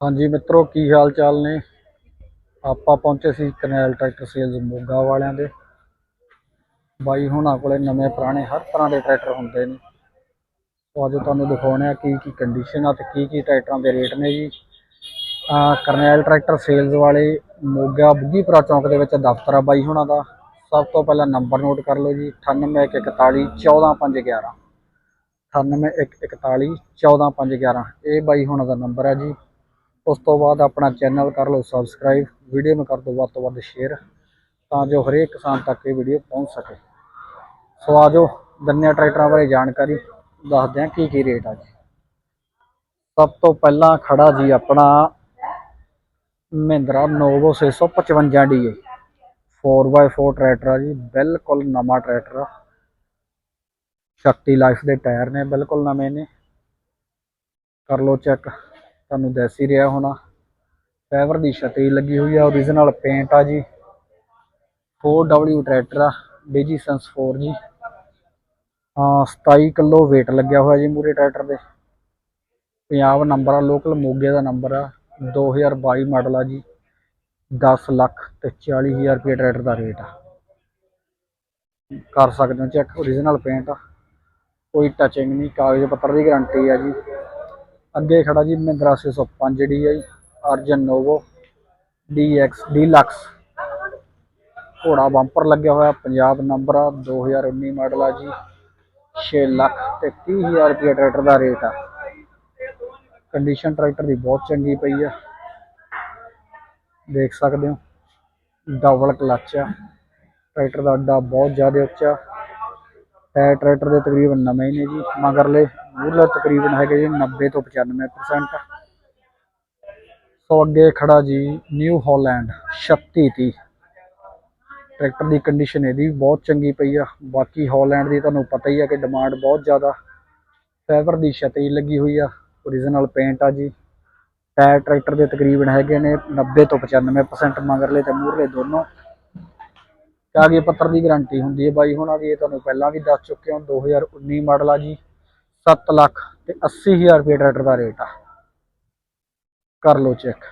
ਹਾਂਜੀ ਮਿੱਤਰੋ, ਕੀ ਹਾਲ ਚਾਲ ਨੇ? ਆਪਾਂ ਪਹੁੰਚੇ ਸੀ ਕਨੈਲ ਟਰੈਕਟਰ ਸੇਲਜ਼ ਮੋਗਾ ਵਾਲਿਆਂ ਦੇ। ਬਾਈ ਹੁਣਾਂ ਕੋਲੇ ਨਵੇਂ ਪੁਰਾਣੇ ਹਰ ਤਰ੍ਹਾਂ ਦੇ ਟਰੈਕਟਰ ਹੁੰਦੇ ਨੇ। ਸੋ ਅੱਜ ਤੁਹਾਨੂੰ ਦਿਖਾਉਣੇ ਆ ਕੀ ਕੀ ਕੰਡੀਸ਼ਨ ਆ ਤੇ ਕੀ ਕੀ ਟਰੈਕਟਰਾਂ ਦੇ ਰੇਟ ਨੇ ਜੀ। ਕਰਨੈਲ ਟਰੈਕਟਰ ਸੇਲਜ਼ ਵਾਲੇ ਮੋਗਾ ਬੁੱਗੀਪੁਰਾ ਚੌਂਕ ਦੇ ਵਿੱਚ ਦਫ਼ਤਰ ਆ ਬਾਈ ਹੁਣਾਂ ਦਾ। ਸਭ ਤੋਂ ਪਹਿਲਾਂ ਨੰਬਰ ਨੋਟ ਕਰ ਲਓ ਜੀ 9841 14511 9841 14511 ਇਹ ਬਾਈ ਹੁਣਾਂ ਦਾ ਨੰਬਰ ਹੈ ਜੀ। ਉਸ ਤੋਂ ਬਾਅਦ ਆਪਣਾ ਚੈਨਲ ਕਰ ਲਓ ਸਬਸਕ੍ਰਾਈਬ ਵੀਡੀਓ ਨੂੰ ਕਰ ਦਿਓ ਵੱਧ ਤੋਂ ਵੱਧ ਸ਼ੇਅਰ ਤਾਂ ਜੋ ਹਰੇਕ ਕਿਸਾਨ ਤੱਕ ਇਹ ਵੀਡੀਓ ਪਹੁੰਚ ਸਕੇ। ਸੋ ਆਜੋ ਗੰਨਿਆਂ ਟਰੈਕਟਰਾਂ ਬਾਰੇ ਜਾਣਕਾਰੀ, ਦੱਸਦੇ ਹਾਂ ਕੀ ਕੀ ਰੇਟ ਆ ਜੀ। ਸਭ ਤੋਂ ਪਹਿਲਾਂ ਖੜਾ ਜੀ ਆਪਣਾ Mahindra Novo 655 DA 4x4 tractor ਆ ਜੀ, ਬਿਲਕੁਲ ਨਵਾਂ ਟਰੈਕਟਰ ਆ। ਸ਼ਕਤੀ ਲਾਈਫ ਦੇ ਟਾਇਰ ਨੇ, ਬਿਲਕੁਲ ਨਵੇਂ ਨੇ। ਕਰ ਲਓ ਚੈੱਕ ਤੁਹਾਨੂੰ ਦੱਸ ਹੀ ਰਿਹਾ ਹੋਣਾ। ਫਾਈਬਰ ਦੀ ਛਤਰੀ ਲੱਗੀ ਹੋਈ ਆ origignal ਪੇਂਟ ਆ ਜੀ। 4W ਟਰੈਕਟਰ ਆ ਡਿਜੀਸੈਂਸ 4 ਜੀ। ਹਾਂ 27 ਕਿਲੋ weight ਲੱਗਿਆ ਹੋਇਆ ਜੀ ਮੂਰੇ ਟਰੈਕਟਰ ਦੇ ਪੰਜਾਬ ਨੰਬਰ ਆ ਲੋਕਲ ਮੋਗੇ ਦਾ ਨੰਬਰ ਆ। 2022 ਮਾਡਲ ਆ ਜੀ। 10 ਲੱਖ ਤੇ 40000 ਰੁਪਏ ਟਰੈਕਟਰ ਦਾ ਰੇਟ ਆ। ਕਰ ਸਕਦੇ ਹੋ ਚੈੱਕ origignal ਪੇਂਟ ਆ। ਕੋਈ ਟਚਿੰਗ ਨਹੀਂ, ਕਾਗਜ਼ ਪੱਤਰ ਦੀ ਗਾਰੰਟੀ ਆ ਜੀ। ਅੱਗੇ ਖੜਾ ਜੀ ਮਹਿੰਦਰਾ 605 ਡੀ ਹੈ ਅਰਜਨ ਨੋਵੋ DX ਡੀਲਕਸ ਘੋੜਾ ਬੰਪਰ ਲੱਗਿਆ ਹੋਇਆ, ਪੰਜਾਬ ਨੰਬਰ ਆ 2019 ਮਾਡਲ ਆ ਜੀ। 6 ਲੱਖ ਤੇ 30000 ਰੁਪਏ ਟਰੈਕਟਰ ਦਾ ਰੇਟ ਆ। ਕੰਡੀਸ਼ਨ ਟਰੈਕਟਰ ਦੀ ਬਹੁਤ ਚੰਗੀ ਪਈ ਆ। ਦੇਖ ਸਕਦੇ ਹੋ ਡਬਲ ਕਲਚ ਆ। ਟਰੈਕਟਰ ਦਾ ਅੱਡਾ ਬਹੁਤ ਜ਼ਿਆਦਾ ਉੱਚਾ। ਟਾਇਰ ਟਰੈਕਟਰ ਦੇ ਤਕਰੀਬਨ ਨਵੇਂ ਨੇ ਜੀ, ਮਗਰਲੇ ਮੂਹਰਲੇ ਤਕਰੀਬਨ ਹੈਗੇ ਜੀ 90 ਤੋਂ 95% ਸੋ ਅੱਗੇ ਖੜਾ ਜੀ ਨਿਊ ਹਾਲੈਂਡ 3630 ਟਰੈਕਟਰ ਦੀ ਕੰਡੀਸ਼ਨ ਇਹਦੀ ਵੀ ਬਹੁਤ ਚੰਗੀ ਪਈ ਆ। ਬਾਕੀ ਹਾਲੈਂਡ ਦੀ ਤੁਹਾਨੂੰ ਪਤਾ ਹੀ ਆ ਕਿ ਡਿਮਾਂਡ ਬਹੁਤ ਜ਼ਿਆਦਾ। ਫਾਈਬਰ ਦੀ ਛਤਰੀ ਲੱਗੀ ਹੋਈ ਆ। ਓਰੀਜਨਲ ਪੇਂਟ ਆ ਜੀ। ਟਾਇਰ ਟਰੈਕਟਰ ਦੇ ਤਕਰੀਬਨ ਹੈਗੇ ਨੇ 90 ਤੋਂ 95% ਮਗਰਲੇ ਤੇ ਮੂਹਰਲੇ ਦੋਨੋਂ। ਕਾਗਜ਼ ਪੱਤਰ ਦੀ ਗਾਰੰਟੀ ਹੁੰਦੀ ਹੈ ਬਾਈ ਹੁਣਾਂ ਦੀ, ਇਹ ਤੁਹਾਨੂੰ ਪਹਿਲਾਂ ਵੀ ਦੱਸ ਚੁੱਕੇ ਹਾਂ। 2019 ਮਾਡਲ ਆ ਜੀ। 7 ਲੱਖ ਤੇ 80000 ਰੁਪਏ ਟਰੈਕਟਰ ਦਾ ਰੇਟ ਆ। ਕਰ ਲਓ ਚੈੱਕ।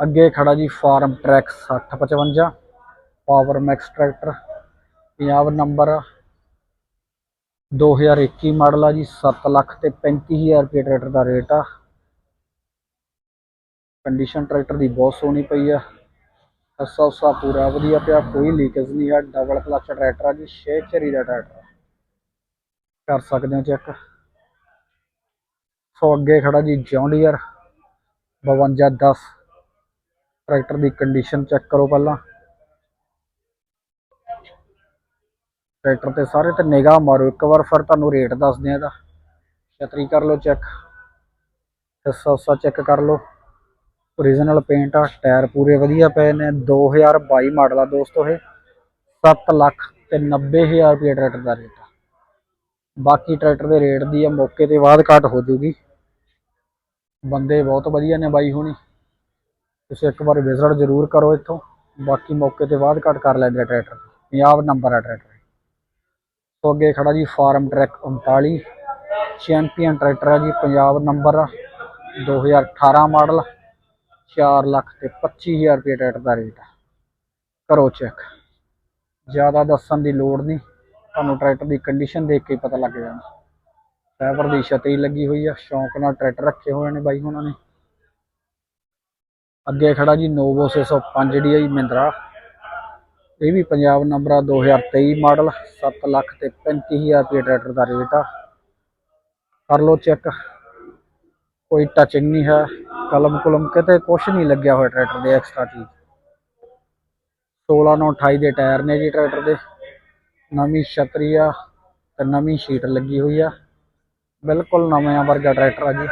ਅੱਗੇ ਖੜਾ ਜੀ Farmtrac 6055 power max tractor, Punjab number 2021 model ਆ ਜੀ 7 ਲੱਖ ਤੇ 35000 ਰੁਪਏ ਟਰੈਕਟਰ ਦਾ ਰੇਟ ਆ। ਕੰਡੀਸ਼ਨ ਟਰੈਕਟਰ ਦੀ ਬਹੁਤ ਸੋਹਣੀ ਪਈ ਆ। ਹੱਸਾ ਉਸਾ ਪੂਰਾ ਵਧੀਆ ਪਿਆ, ਕੋਈ ਲੀਕੇਜ ਨਹੀਂ ਆ, ਡਬਲ ਕਲਚ ਟਰੈਕਟਰ ਆ ਜੀ, ਛੇ ਝਰੀ ਦਾ ਟਰੈਕਟਰ ਕਰ ਸਕਦੇ ਹੋ ਚੈੱਕ ਸੋ ਅੱਗੇ ਖੜਾ ਜੀ ਜੌਂਡੀਅਰ 5210 ਟਰੈਕਟਰ ਦੀ ਕੰਡੀਸ਼ਨ ਚੈੱਕ ਕਰੋ ਪਹਿਲਾਂ। ਟਰੈਕਟਰ ਤੇ ਸਾਰੇ ਤੇ ਨਿਗਾਹ ਮਾਰੋ। ਇੱਕ ਵਾਰ ਫਿਰ ਤੁਹਾਨੂੰ ਰੇਟ ਦੱਸਦੇ ਆ ਇਹਦਾ। ਛਤਰੀ ਕਰ ਲਓ ਚੈੱਕ ਹਿੱਸਾ ਉਸਾ ਚੈੱਕ ਕਰ ਲਓ। origignal ਪੇਂਟ ਆ ਟਾਇਰ ਪੂਰੇ ਵਧੀਆ ਪਏ ਨੇ। 2022 ਮਾਡਲ ਆ ਦੋਸਤੋ ਇਹ। 7 ਲੱਖ ਤੇ 90000 ਰੁਪਏ ਟਰੈਕਟਰ ਦਾ ਰੇਟ ਬਾਕੀ ਟਰੈਕਟਰ ਦੇ ਰੇਟ ਦੀ ਆ, ਮੌਕੇ ਤੇ ਬਾਅਦ ਘੱਟ ਹੋ ਜੂਗੀ ਬੰਦੇ ਬਹੁਤ ਵਧੀਆ ਨੇ ਬਾਈ ਹੁਣੀ। ਤੁਸੀਂ ਇੱਕ ਵਾਰ ਵਿਜ਼ਿਟ ਜ਼ਰੂਰ ਕਰੋ ਇੱਥੋਂ। ਬਾਕੀ ਮੌਕੇ ਤੇ ਬਾਅਦ ਘੱਟ ਕਰ ਲੈਂਦੇ ਟਰੈਕਟਰ। ਪੰਜਾਬ ਨੰਬਰ ਆ ਟਰੈਕਟਰ ਤੋਂ ਅੱਗੇ ਖੜਾ ਜੀ ਫਾਰਮ ਟਰੈਕ 39 ਚੈਂਪੀਅਨ ਟਰੈਕਟਰ ਆ ਜੀ, ਪੰਜਾਬ ਨੰਬਰ ਆ। 2018 ਮਾਡਲ। 4 ਲੱਖ ਤੇ 25000 ਰੁਪਏ ਟਰੈਕਟਰ ਦਾ ਰੇਟ ਆ। ਕਰੋ ਚੈੱਕ ਜ਼ਿਆਦਾ ਦੱਸਣ ਦੀ ਲੋੜ ਨਹੀਂ। ਤੁਹਾਨੂੰ ਟਰੈਕਟਰ ਦੀ ਕੰਡੀਸ਼ਨ ਦੇਖ ਕੇ ਹੀ ਪਤਾ ਲੱਗ ਜਾਣਾ। ਫਾਈਬਰ ਦੀ ਛਤਰੀ ਲੱਗੀ ਹੋਈ ਆ, ਸ਼ੌਂਕ ਨਾਲ ਟਰੈਕਟਰ ਰੱਖੇ ਹੋਏ ਨੇ ਬਾਈ ਉਹਨਾਂ ਨੇ। ਅੱਗੇ ਖੜਾ ਜੀ ਨੋਵੋ 605 ਡੀ ਆਈ ਮਹਿੰਦਰਾ। ਇਹ ਵੀ ਪੰਜਾਬ ਨੰਬਰ ਆ 2023 ਮਾਡਲ 7 ਲੱਖ ਤੇ 35000 ਰੁਪਏ ਟਰੈਕਟਰ ਦਾ ਰੇਟ ਆ। ਕਰ ਲਓ ਚੈੱਕ। ਕੋਈ ਟਚਿੰਗ ਨਹੀਂ ਹੈ, ਕਲਮ ਕੁਲਮ ਕਿਤੇ ਕੁਝ ਨਹੀਂ ਲੱਗਿਆ ਹੋਇਆ ਟਰੈਕਟਰ ਦੇ ਐਕਸਟਰਾ ਚੀਜ਼। 16 ਨੂੰ 28 ਦੇ ਟਾਇਰ ਨੇ ਜੀ ਟਰੈਕਟਰ ਦੇ। ਨਵੀਂ ਛਤਰੀ ਆ ਤੇ ਨਵੀਂ ਸ਼ੀਟ ਲੱਗੀ ਹੋਈ ਆ। ਬਿਲਕੁਲ ਨਵਾਂ ਵਰਗਾ ਟਰੈਕਟਰ ਆ ਜੀ।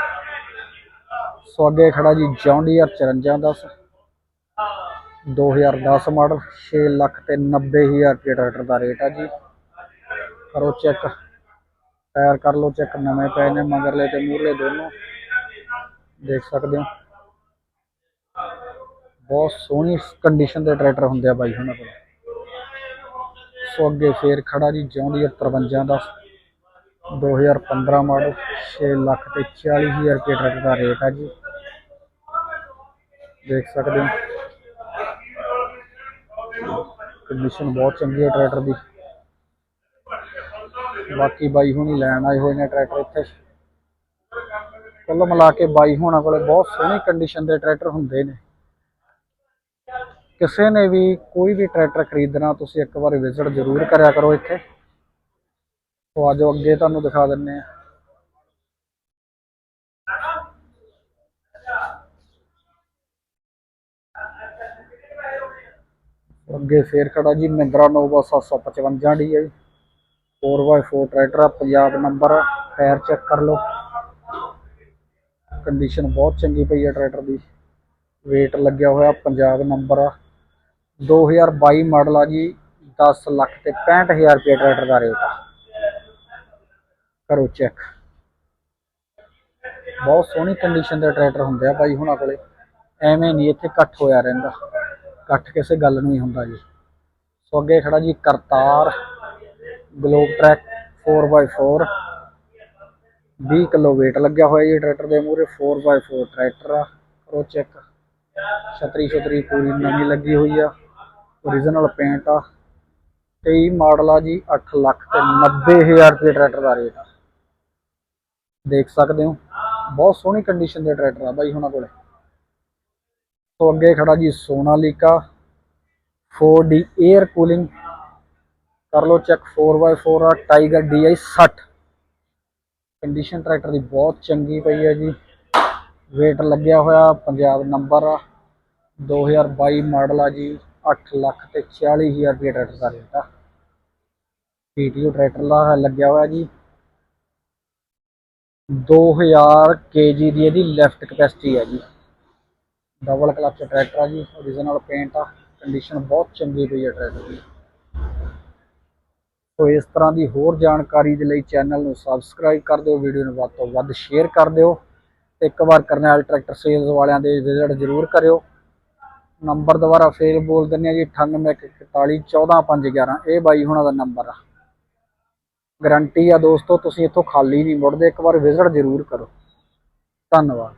ਸੋ ਅੱਗੇ ਖੜਾ ਜੀ ਜੌਂਡੀਅਰ 5410 2010 ਮਾਡਲ 6 ਲੱਖ ਤੇ 90000 ਰੁਪਏ ਟਰੈਕਟਰ ਦਾ ਰੇਟ ਆ ਜੀ। ਕਰੋ ਚੈੱਕ। ਟਾਇਰ ਕਰ ਲਓ ਚੈੱਕ। ਨਵੇਂ ਪਏ ਨੇ, ਮਗਰਲੇ ਤੇ ਮੂਹਰਲੇ ਦੋਨੋਂ। ਦੇਖ ਸਕਦੇ ਹੋ। ਬਹੁਤ ਸੋਹਣੀ ਕੰਡੀਸ਼ਨ ਦੇ ਟਰੈਕਟਰ ਹੁੰਦੇ ਆ ਬਾਈ ਉਹਨਾਂ ਕੋਲ। ਸੋ ਅੱਗੇ ਫੇਰ ਖੜਾ ਜੀ ਜੌਂਡੀਅਰ 53 ਦਾ 2015 ਮਾਡਲ 6 ਲੱਖ ਤੇ 40 ਹਜ਼ਾਰ ਰੁਪਏ ਟਰੈਕਟਰ ਦਾ ਰੇਟ ਹੈ ਜੀ। ਦੇਖ ਸਕਦੇ ਹੋ। ਕੰਡੀਸ਼ਨ ਬਹੁਤ ਚੰਗੀ ਹੈ ਟਰੈਕਟਰ ਦੀ। ਬਾਕੀ ਬਾਈ ਹੁਣੀ ਲੈਣ ਆਏ ਹੋਏ ਨੇ ਟਰੈਕਟਰ ਇੱਥੇ। ਕੁੱਲ ਮਿਲਾ ਕੇ ਬਾਈ ਹੋਣਾ ਕੋਲੇ ਬਹੁਤ ਸੋਹਣੀ ਕੰਡੀਸ਼ਨ ਦੇ ਟਰੈਕਟਰ ਹੁੰਦੇ ਨੇ। ਕਿਸੇ ਨੇ ਵੀ ਕੋਈ ਵੀ ਟਰੈਕਟਰ ਖਰੀਦਣਾ, ਤੁਸੀਂ ਇੱਕ ਵਾਰ ਵਿਜ਼ਿਟ ਜ਼ਰੂਰ ਕਰਿਆ ਕਰੋ ਇੱਥੇ। ਤੋਂ ਆਜੋ ਅੱਗੇ ਤੁਹਾਨੂੰ ਦਿਖਾ ਦਿੰਨੇ ਆ ਅੱਗੇ ਫੇਰ ਖੜਾ ਜੀ, ਮਹਿੰਦਰਾ ਨੋਵਾ 755 ਡੀ ਹੈ ਜੀ। 4x4 ਟਰੈਕਟਰ ਆ ਪੰਜਾਬ ਨੰਬਰ ਆ ਟਾਇਰ ਚੈੱਕ ਕਰ ਲਓ। ਕੰਡੀਸ਼ਨ ਬਹੁਤ ਚੰਗੀ ਪਈ ਹੈ ਟਰੈਕਟਰ ਦੀ। weight ਲੱਗਿਆ ਹੋਇਆ ਪੰਜਾਬ ਨੰਬਰ ਆ। 2022 ਮਾਡਲ ਆ ਜੀ 10 ਲੱਖ ਤੇ 65000 ਰੁਪਏ ਟਰੈਕਟਰ ਦਾ ਰੇਟ ਆ। ਕਰੋ ਚੈੱਕ। ਬਹੁਤ ਸੋਹਣੀ ਕੰਡੀਸ਼ਨ ਦੇ ਟਰੈਕਟਰ ਹੁੰਦੇ ਆ ਬਾਈ ਹੁਣਾਂ ਕੋਲੇ। ਐਵੇਂ ਨਹੀਂ ਇੱਥੇ ਇਕੱਠ ਹੋਇਆ ਰਹਿੰਦਾ। ਇਕੱਠ ਕਿਸੇ ਗੱਲ ਨੂੰ ਹੀ ਹੁੰਦਾ ਜੀ। ਸੋ ਅੱਗੇ ਖੜਾ ਜੀ Kartar Globetrac 4x4 20 kilo weight ਲੱਗਿਆ ਹੋਇਆ ਜੀ ਟਰੈਕਟਰ ਦੇ ਮੂਹਰੇ 4x4 ਟਰੈਕਟਰ ਆ। ਕਰੋ ਚੈੱਕ। ਛਤਰੀ ਛਤਰੀ ਪੂਰੀ ਨਵੀਂ ਲੱਗੀ ਹੋਈ ਆ। ਓਰੀਜਨਲ ਪੇਂਟ ਆ। 23 ਮਾਡਲ ਆ ਜੀ 8 ਲੱਖ ਤੇ 90000 ਰੁਪਏ ਟਰੈਕਟਰ ਦਾ ਰੇਟ ਆ। ਦੇਖ ਸਕਦੇ ਹੋ, ਬਹੁਤ ਸੋਹਣੀ ਕੰਡੀਸ਼ਨ ਦੇ ਟਰੈਕਟਰ ਆ ਬਾਈ ਹੁਣਾਂ ਕੋਲੇ। ਤੋਂ ਅੱਗੇ ਖੜਾ ਜੀ ਸੋਨਾਲੀਕਾ 4D 에ਅਰ ਕੂਲਿੰਗ ਕਰ ਲਓ ਚੈੱਕ 4x4 ਆ ਟਾਈਗਰ DI 60 ਕੰਡੀਸ਼ਨ ਟਰੈਕਟਰ ਦੀ ਬਹੁਤ ਚੰਗੀ ਪਈ ਹੈ ਜੀ। weight ਲੱਗਿਆ ਹੋਇਆ, ਪੰਜਾਬ ਨੰਬਰ ਆ। 2022 ਮਾਡਲ ਆ ਜੀ। 8 ਲੱਖ ਤੇ 40000 ਰੁਪਏ ਟਰੈਕਟਰ ਦਾ ਰੇਟ ਆ। PTO ਟਰੈਕਟਰ ਦਾ ਲੱਗਿਆ ਹੋਇਆ ਜੀ। 2000 kg ਦੀ ਇਹਦੀ ਲੈਫਟ ਕਪੈਸਿਟੀ ਆ ਜੀ। ਡਬਲ ਕਲਚ ਟਰੈਕਟਰ ਆ ਜੀ ਓਰੀਜਨਲ ਪੇਂਟ ਆ। ਕੰਡੀਸ਼ਨ ਬਹੁਤ ਚੰਗੀ ਪਈ ਆ ਟਰੈਕਟਰ ਦੀ। ਸੋ ਇਸ ਤਰ੍ਹਾਂ ਦੀ ਹੋਰ ਜਾਣਕਾਰੀ ਦੇ ਲਈ ਚੈਨਲ ਨੂੰ ਸਬਸਕ੍ਰਾਈਬ ਕਰ ਦਿਓ ਵੀਡੀਓ ਨੂੰ ਵੱਧ ਤੋਂ ਵੱਧ ਸ਼ੇਅਰ ਕਰ ਦਿਓ। ਤੇ ਇੱਕ ਵਾਰ ਕਰਨੈਲ ਟਰੈਕਟਰ ਸੇਲਸ ਵਾਲਿਆਂ ਦੇ ਵਿਜ਼ਿਟ ਜ਼ਰੂਰ ਕਰਿਓ। ਨੰਬਰ ਦੁਬਾਰਾ ਫੇਰ ਬੋਲ ਦਿੰਦੇ ਆ ਜੀ 9841414511 ਇਹ ਬਾਈ ਹੁਣਾਂ ਦਾ ਨੰਬਰ ਆ। ਗਰੰਟੀ ਆ ਦੋਸਤੋ, ਤੁਸੀਂ ਇੱਥੋਂ ਖਾਲੀ ਨਹੀਂ ਮੁੜਦੇ, ਇੱਕ ਵਾਰ ਵਿਜ਼ਿਟ ਜ਼ਰੂਰ ਕਰੋ। ਧੰਨਵਾਦ।